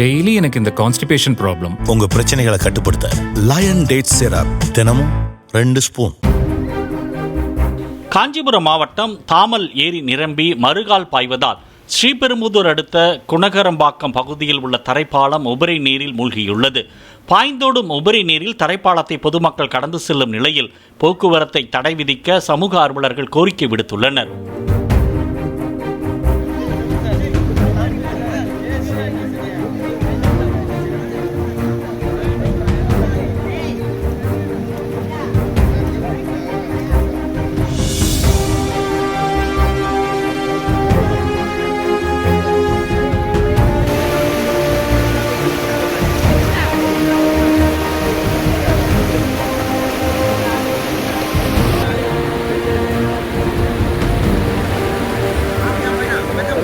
Daily எனக்கு இந்த constipation problem உங்க பிரச்சனைகளை கட்டுப்படுத்த லயன் டேட் சிரப் தினமும் ரெண்டு ஸ்பூன் காஞ்சிபுரம் மாவட்டம் தாமல் ஏரி நிரம்பி மறுகால் பாய்வதால் ஸ்ரீபெரும்புதூர் அடுத்த குணகரம்பாக்கம் பகுதியில் உள்ள தரைப்பாலம் உபரி நீரில் மூழ்கியுள்ளது. பாய்ந்தோடும் உபரி நீரில் தரைப்பாலத்தை பொதுமக்கள் கடந்து செல்லும் நிலையில் போக்குவரத்தை தடை விதிக்க சமூக ஆர்வலர்கள் கோரிக்கை விடுத்துள்ளனர்.